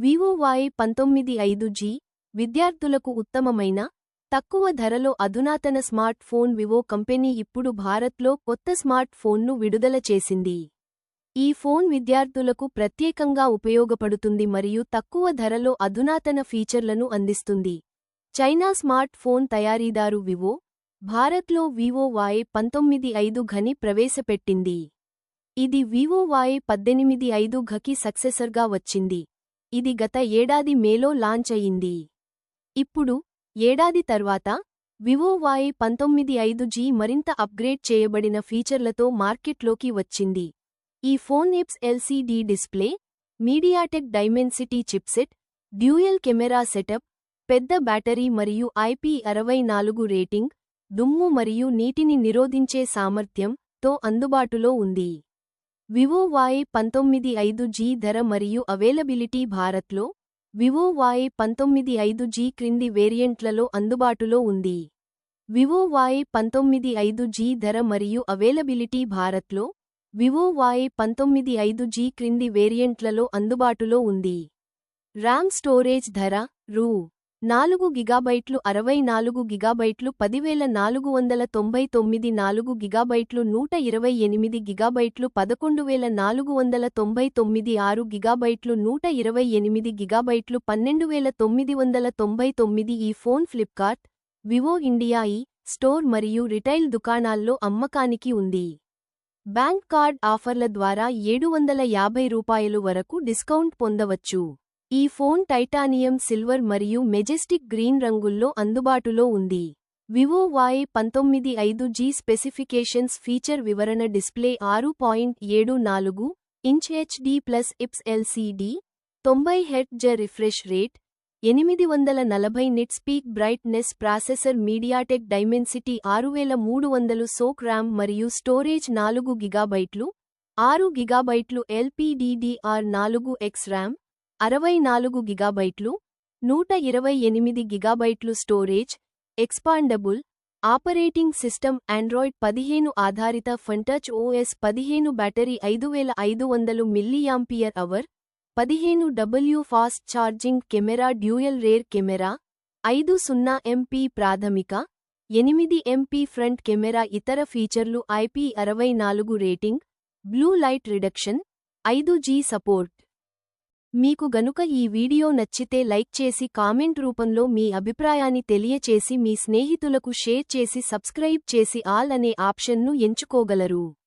Vivo పంతొమ్మిది ఐదు G విద్యార్థులకు ఉత్తమమైన తక్కువ ధరలో అధునాతన స్మార్ట్ ఫోన్ వివో కంపెనీ ఇప్పుడు భారత్లో కొత్త స్మార్ట్ ఫోన్ను విడుదల చేసింది. ఈ ఫోన్ విద్యార్థులకు ప్రత్యేకంగా ఉపయోగపడుతుంది మరియు తక్కువ ధరలో అధునాతన ఫీచర్లను అందిస్తుంది. చైనా స్మార్ట్ ఫోన్ తయారీదారు వివో భారత్లో వివో పంతొమ్మిది ఐదు ఘని ప్రవేశపెట్టింది. ఇది వివో పద్దెనిమిది ఐదు ఘకి సక్సెసర్గా వచ్చింది. ఇది గత ఏడాది మేలో లాంచ్ అయింది. ఇప్పుడు ఏడాది తర్వాత వివో వాయి పంతొమ్మిది ఐదు జీ మరింత అప్గ్రేడ్ చేయబడిన ఫీచర్లతో మార్కెట్లోకి వచ్చింది. ఈ phone IPS LCD display MediaTek Dimensity chipset dual camera setup పెద్ద బ్యాటరీ మరియు ఐపీ అరవై నాలుగు రేటింగ్ దుమ్ము మరియు నీటిని నిరోధించే సామర్థ్యం తో అందుబాటులో ఉంది. వివో వాయి పంతొమ్మిది ఐదు జీ ధర మరియు అవైలబిలిటీ భారత్లో వివో వాయి పంతొమ్మిది ఐదు జీ క్రింది వేరియంట్లలో అందుబాటులో ఉంది. వివో వాయి పంతొమ్మిది ఐదు జీ ధర మరియు అవైలబిలిటీ భారత్లో వివో వాయి పంతొమ్మిది ఐదు జీ క్రింది వేరియంట్లలో అందుబాటులో ఉంది. ర్యామ్ స్టోరేజ్ ధర రూ. నాలుగు గిగాబైట్లు అరవై నాలుగు గిగాబైట్లు పదివేల నాలుగు వందల తొంభై తొమ్మిది నాలుగు గిగాబైట్లు నూట ఇరవై ఎనిమిది గిగాబైట్లు పదకొండు వేల నాలుగు వందల తొంభై తొమ్మిది ఆరు గిగాబైట్లు నూట ఇరవై ఎనిమిది గిగాబైట్లు పన్నెండు వేల తొమ్మిది వందల తొంభై తొమ్మిది ఈ phone Flipkart Vivo India e store మరియు రిటైల్ దుకాణాల్లో అమ్మకానికి ఉంది. బ్యాంక్ కార్డ్ ఆఫర్ల ద్వారా ఏడు వందల యాభై రూపాయలు వరకు డిస్కౌంట్ పొందవచ్చు. ఈ ఫోన్ టైటానియం సిల్వర్ మరియు మెజెస్టిక్ గ్రీన్ రంగుల్లో అందుబాటులో ఉంది. వివో వై పంతొమ్మిది ఐదు జీ స్పెసిఫికేషన్స్ ఫీచర్ వివరణ డిస్ప్లే ఆరు పాయింట్ ఏడు నాలుగు inch HD plus IPS LCD తొంభై హెడ్ జ రిఫ్రెష్ రేట్ ఎనిమిది వందల నలభై nits peak brightness processor MediaTek Dimensity ఆరు వేల మూడు వందలు సోక్ ర్యామ్ మరియు స్టోరేజ్ నాలుగు గిగాబైట్లు ఆరు గిగాబైట్లు ఎల్పీడీడీఆర్ నాలుగు ఎక్స్ ర్యామ్ అరవై నాలుగు గిగాబైట్లు నూట ఇరవై ఎనిమిది గిగాబైట్లు storage expandable operating system Android పదిహేను ఆధారిత ఫంటచ్ ఓఎస్ పదిహేను బ్యాటరీ ఐదు వేల ఐదు వందలు మిల్లియాంపియర్ అవర్ పదిహేను W fast charging camera dual rear camera ఐదు సున్నా ఎంపీ ప్రాథమిక ఎనిమిది ఎంపీ ఫ్రంట్ కెమెరా ఇతర ఫీచర్లు ఐపీ అరవై నాలుగు రేటింగ్ బ్లూ లైట్ రిడక్షన్ ఐదు జీ సపోర్ట్. మీకు గనుక ఈ వీడియో నచ్చితే లైక్ చేసి కామెంట్ రూపంలో మీ అభిప్రాయాన్ని తెలియచేసి మీ స్నేహితులకు షేర్ చేసి సబ్స్క్రైబ్ చేసి ఆల్ అనే ఆప్షన్ను ఎంచుకోగలరు.